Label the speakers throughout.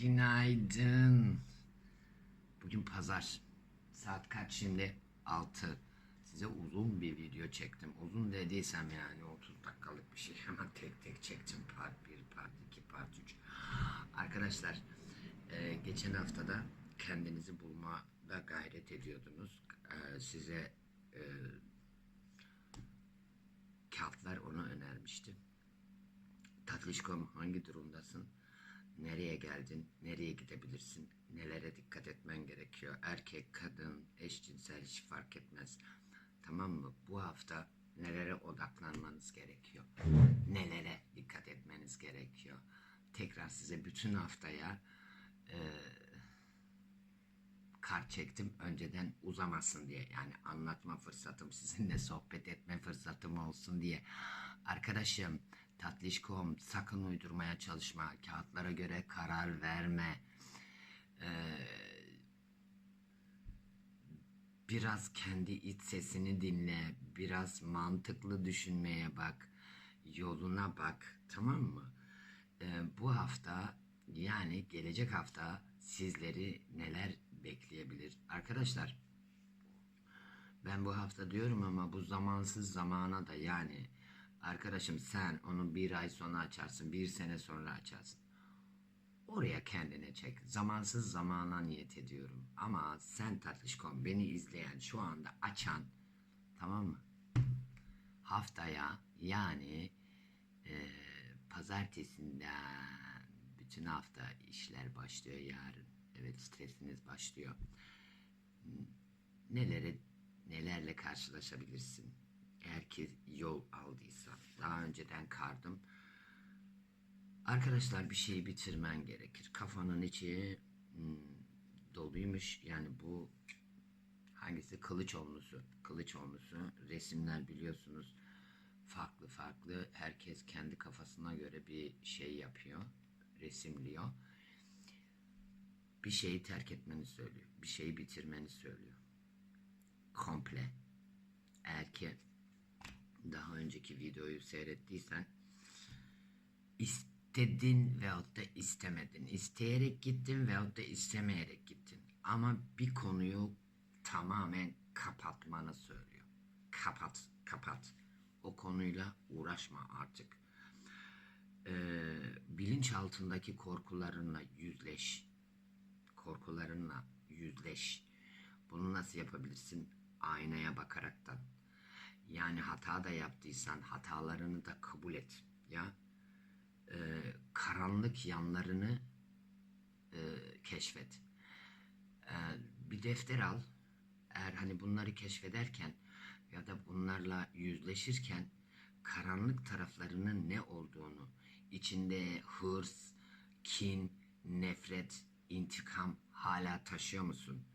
Speaker 1: Günaydın. Bugün pazar. Saat kaç şimdi? 6. Size uzun bir video çektim. Uzun dediysem yani 30 dakikalık bir şey. Hemen tek tek çektim. Part 1, part 2, part 3. Arkadaşlar e, geçen haftada kendinizi bulmada gayret ediyordunuz. E, size e, kağıtlar onu önermişti. Tatlışkom hangi durumdasın? Nereye geldin? Nereye gidebilirsin? Nelere dikkat etmen gerekiyor? Erkek, kadın, eşcinsel hiç fark etmez. Tamam mı? Bu hafta nelere odaklanmanız gerekiyor? Nelere dikkat etmeniz gerekiyor? Tekrar size bütün haftaya e, kart çektim önceden uzamasın diye. Yani anlatma fırsatım, sizinle sohbet etme fırsatım olsun diye. Arkadaşım tatlışkom sakın uydurmaya çalışma. Kağıtlara göre karar verme. Ee, biraz kendi iç sesini dinle. Biraz mantıklı düşünmeye bak. Yoluna bak. Tamam mı? Ee, bu hafta yani gelecek hafta sizleri neler bekleyebilir? Arkadaşlar ben bu hafta diyorum ama bu zamansız zamana da yani arkadaşım sen onu bir ay sonra açarsın, bir sene sonra açarsın. Oraya kendine çek. Zamansız zamana niyet ediyorum. Ama sen tatlışkom beni izleyen şu anda açan tamam mı? Haftaya yani e, pazartesinden bütün hafta işler başlıyor yarın. Evet stresiniz başlıyor. Nelere nelerle karşılaşabilirsin? Ki yol aldıysa. Daha önceden kardım. Arkadaşlar bir şeyi bitirmen gerekir. Kafanın içi hmm, doluymuş. Yani bu hangisi? Kılıç onlusu. Kılıç onlusu. Resimler biliyorsunuz farklı farklı. Herkes kendi kafasına göre bir şey yapıyor. Resimliyor. Bir şeyi terk etmeni söylüyor. Bir şeyi bitirmeni söylüyor. Komple. Eğer ki daha önceki videoyu seyrettiysen istedin veyahut da istemedin. İsteyerek gittin veyahut da istemeyerek gittin. Ama bir konuyu tamamen kapatmanı söylüyor. Kapat, kapat. O konuyla uğraşma artık. Ee, bilinç altındaki korkularınla yüzleş. Korkularınla yüzleş. Bunu nasıl yapabilirsin? Aynaya bakaraktan. Yani hata da yaptıysan hatalarını da kabul et. Ya Ee, karanlık yanlarını e, keşfet. Ee, bir defter al. Eğer hani bunları keşfederken ya da bunlarla yüzleşirken karanlık taraflarının ne olduğunu, içinde hırs, kin, nefret, intikam hala taşıyor musun?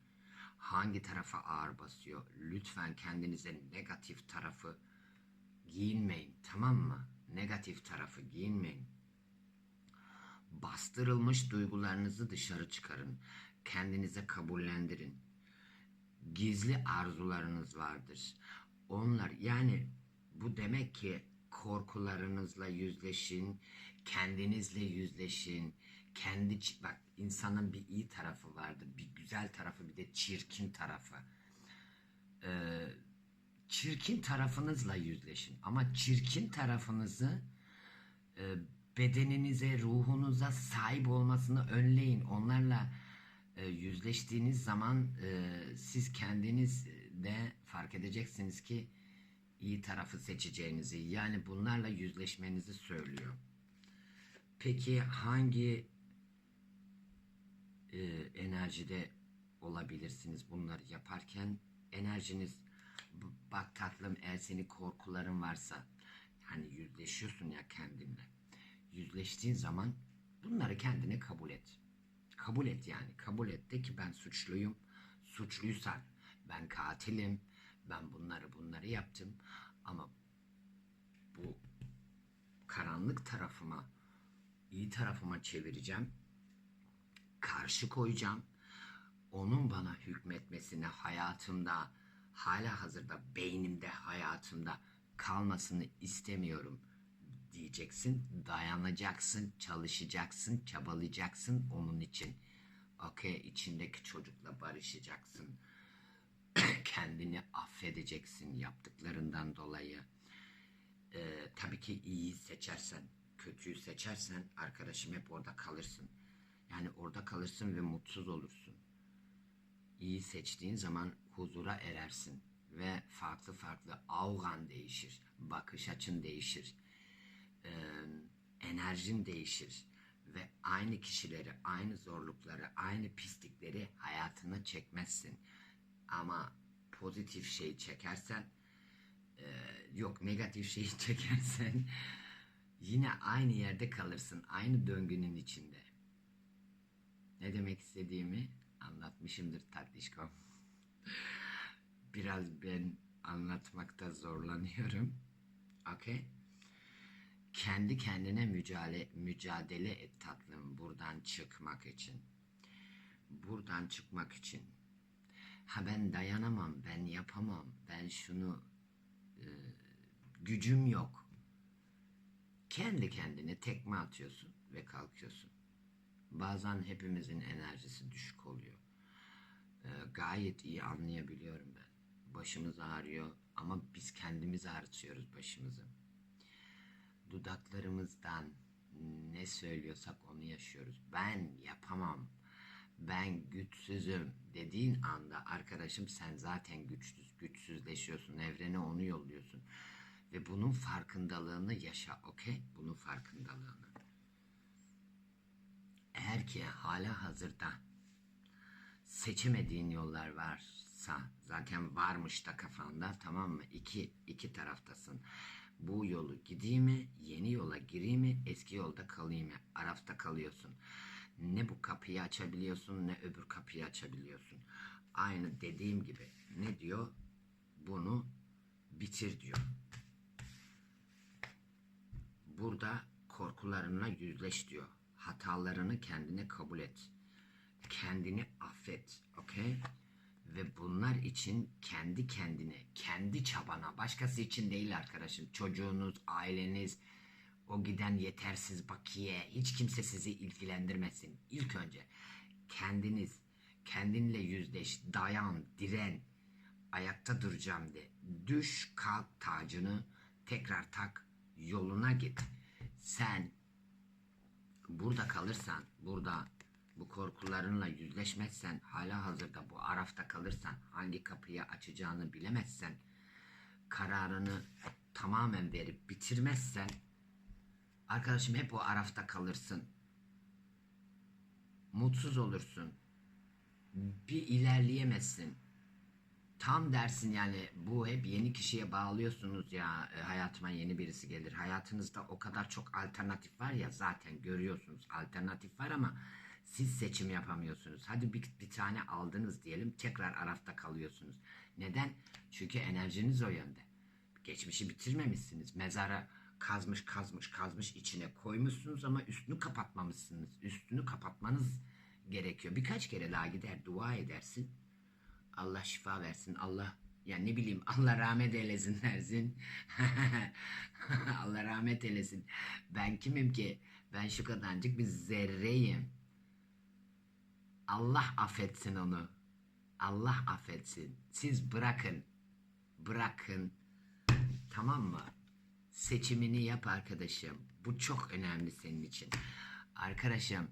Speaker 1: Hangi tarafa ağır basıyor? Lütfen kendinize negatif tarafı giyinmeyin, tamam mı? Negatif tarafı giyinmeyin. Bastırılmış duygularınızı dışarı çıkarın. Kendinize kabullendirin. Gizli arzularınız vardır. Onlar yani bu demek ki korkularınızla yüzleşin, kendinizle yüzleşin. Kendi bak insanın bir iyi tarafı vardır, bir güzel tarafı, bir de çirkin tarafı. Ee, çirkin tarafınızla yüzleşin ama çirkin tarafınızı e, bedeninize, ruhunuza sahip olmasını önleyin. Onlarla e, yüzleştiğiniz zaman e, siz kendiniz de fark edeceksiniz ki iyi tarafı seçeceğinizi yani bunlarla yüzleşmenizi söylüyor. Peki hangi e, enerjide olabilirsiniz bunları yaparken? Enerjiniz bak tatlım eğer senin korkuların varsa hani yüzleşiyorsun ya kendinle. Yüzleştiğin zaman bunları kendine kabul et. Kabul et yani. Kabul et de ki ben suçluyum. Suçluysan ben katilim. Ben bunları bunları yaptım. Ama bu karanlık tarafıma iyi tarafıma çevireceğim. Karşı koyacağım. Onun bana hükmetmesine hayatımda hala hazırda beynimde hayatımda kalmasını istemiyorum diyeceksin, dayanacaksın, çalışacaksın, çabalayacaksın onun için. Okey, içindeki çocukla barışacaksın. Kendini affedeceksin yaptıklarından dolayı. Ee, tabii ki iyiyi seçersen, kötüyü seçersen arkadaşım hep orada kalırsın. Yani orada kalırsın ve mutsuz olursun. İyi seçtiğin zaman huzura erersin ve farklı farklı avgan değişir, bakış açın değişir, enerjin değişir ve aynı kişileri, aynı zorlukları, aynı pislikleri hayatına çekmezsin. Ama pozitif şey çekersen yok negatif şeyi çekersen yine aynı yerde kalırsın. Aynı döngünün içinde. Ne demek istediğimi anlatmışımdır tatlışkom. Biraz ben anlatmakta zorlanıyorum. Okey? Kendi kendine mücadele, mücadele et tatlım buradan çıkmak için. Buradan çıkmak için. Ha ben dayanamam, ben yapamam, ben şunu e, gücüm yok. Kendi kendine tekme atıyorsun ve kalkıyorsun. Bazen hepimizin enerjisi düşük oluyor. Ee, gayet iyi anlayabiliyorum ben. Başımız ağrıyor ama biz kendimiz ağrıtıyoruz başımızı. Dudaklarımızdan ne söylüyorsak onu yaşıyoruz. Ben yapamam. Ben güçsüzüm dediğin anda arkadaşım sen zaten güçsüz, güçsüzleşiyorsun. Evrene onu yolluyorsun. Ve bunun farkındalığını yaşa, okey? Bunun farkındalığını. Eğer ki hala hazırda seçemediğin yollar varsa zaten varmış da kafanda tamam mı? İki, iki taraftasın. Bu yolu gideyim mi? Yeni yola gireyim mi? Eski yolda kalayım mı? Arafta kalıyorsun. Ne bu kapıyı açabiliyorsun ne öbür kapıyı açabiliyorsun. Aynı dediğim gibi ne diyor? Bunu bitir diyor. Burada korkularınla yüzleş diyor. Hatalarını kendine kabul et. Kendini affet. Okey? Ve bunlar için kendi kendine, kendi çabana, başkası için değil arkadaşım. Çocuğunuz, aileniz, o giden yetersiz bakiye, hiç kimse sizi ilgilendirmesin. İlk önce kendiniz, kendinle yüzleş, dayan, diren, ayakta duracağım de. Düş, kalk tacını tekrar tak, yoluna git. Sen burada kalırsan, burada bu korkularınla yüzleşmezsen, hala hazırda bu arafta kalırsan, hangi kapıyı açacağını bilemezsen, kararını tamamen verip bitirmezsen, arkadaşım hep o arafta kalırsın. Mutsuz olursun. Bir ilerleyemezsin. Tam dersin yani bu hep yeni kişiye bağlıyorsunuz ya e, hayatıma yeni birisi gelir. Hayatınızda o kadar çok alternatif var ya zaten görüyorsunuz alternatif var ama siz seçim yapamıyorsunuz. Hadi bir, bir tane aldınız diyelim tekrar arafta kalıyorsunuz. Neden? Çünkü enerjiniz o yönde. Geçmişi bitirmemişsiniz. Mezara kazmış kazmış kazmış içine koymuşsunuz ama üstünü kapatmamışsınız. Üstünü kapatmanız gerekiyor. Birkaç kere daha gider dua edersin. Allah şifa versin. Allah ya ne bileyim Allah rahmet eylesin dersin. Allah rahmet eylesin. Ben kimim ki? Ben şu kadarcık bir zerreyim. Allah affetsin onu. Allah affetsin. Siz bırakın. Bırakın. Tamam mı? Seçimini yap arkadaşım. Bu çok önemli senin için. Arkadaşım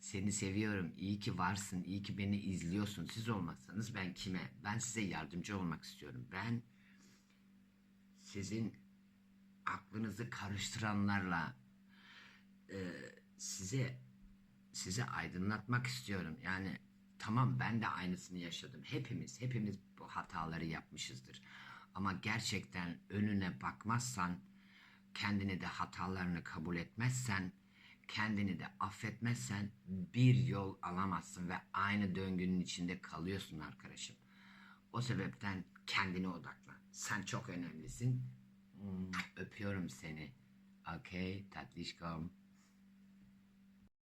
Speaker 1: seni seviyorum. İyi ki varsın. İyi ki beni izliyorsun. Siz olmazsanız ben kime? Ben size yardımcı olmak istiyorum. Ben sizin aklınızı karıştıranlarla e, size size aydınlatmak istiyorum. Yani tamam ben de aynısını yaşadım. Hepimiz hepimiz bu hataları yapmışızdır. Ama gerçekten önüne bakmazsan, kendini de hatalarını kabul etmezsen, kendini de affetmezsen bir yol alamazsın ve aynı döngünün içinde kalıyorsun arkadaşım. O sebepten kendine odaklan. Sen çok önemlisin. Öpüyorum seni. Okay, tatlışkom.